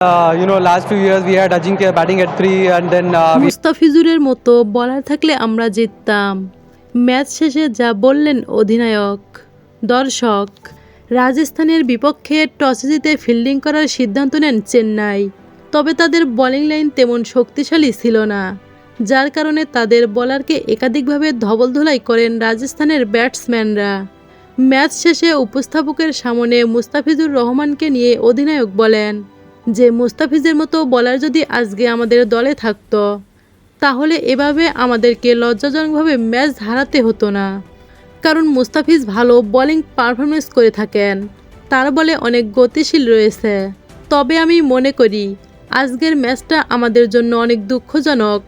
Uh, uh, মুস্তাফিজুরের মতো বলার থাকলে আমরা জিততাম। ম্যাচ শেষে যা বললেন অধিনায়ক দর্শক রাজস্থানের বিপক্ষে টসে জিতে ফিল্ডিং করার সিদ্ধান্ত নেন চেন্নাই। তবে তাদের বোলিং লাইন তেমন শক্তিশালী ছিল না। যার কারণে তাদের বলারকে একাধিকভাবে ধবলধোলাই করেন রাজস্থানের ব্যাটসম্যানরা ম্যাচ শেষে উপস্থাপকের সামনে মুস্তাফিজুর রহমানকে নিয়ে অধিনায়ক বলেন যে মুস্তাফিজের মতো বলার যদি আজকে আমাদের দলে থাকতো, তাহলে এভাবে আমাদেরকে লজ্জাজনকভাবে ম্যাচ হারাতে হতো না। কারণ মুস্তাফিজ ভালো বোলিং পারফরমেন্স করে থাকেন। তার বলে অনেক গতিশীল রয়েছে। তবে আমি মনে করি, আজকের ম্যাচটা আমাদের জন্য অনেক দুঃখজনক।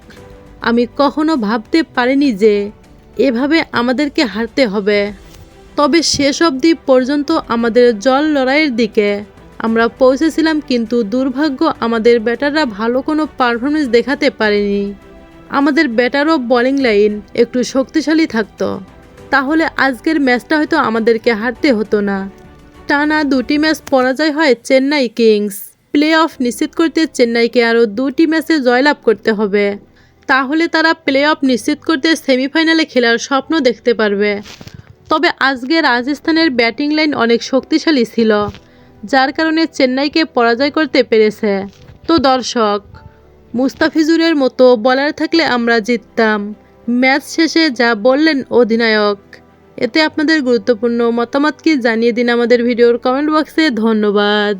আমি কখনো ভাবতে পারিনি যে এভাবে আমাদেরকে হারতে হবে। তবে শেষ অবধি পর্যন্ত আমাদের জল লড়াইয়ের দিকে আমরা পৌঁছেছিলাম কিন্তু দুর্ভাগ্য আমাদের ব্যাটাররা ভালো কোনো পারফরমেন্স দেখাতে পারেনি। আমাদের ব্যাটার ব্যাটারও বোলিং লাইন একটু শক্তিশালী থাকতো। তাহলে আজকের ম্যাচটা হয়তো আমাদেরকে হারতে হতো না। টানা দুটি ম্যাচ পরাজয় হয় চেন্নাই কিংস। প্লে অফ নিশ্চিত করতে চেন্নাইকে আরও দুটি ম্যাচে জয়লাভ করতে হবে। তাহলে তারা প্লে অফ নিশ্চিত করতে সেমিফাইনালে খেলার স্বপ্ন দেখতে পারবে। তবে আজকে রাজস্থানের ব্যাটিং লাইন অনেক শক্তিশালী ছিল। যার কারণে চেন্নাইকে পরাজয় করতে পেরেছে। তো দর্শক, মুস্তাফিজুরের মতো বলার থাকলে আমরা জিততাম। ম্যাচ শেষে যা বললেন অধিনায়ক, এতে আপনাদের গুরুত্বপূর্ণ মতামত কি জানিয়ে দিন আমাদের ভিডিওর কমেন্ট বক্সে ধন্যবাদ।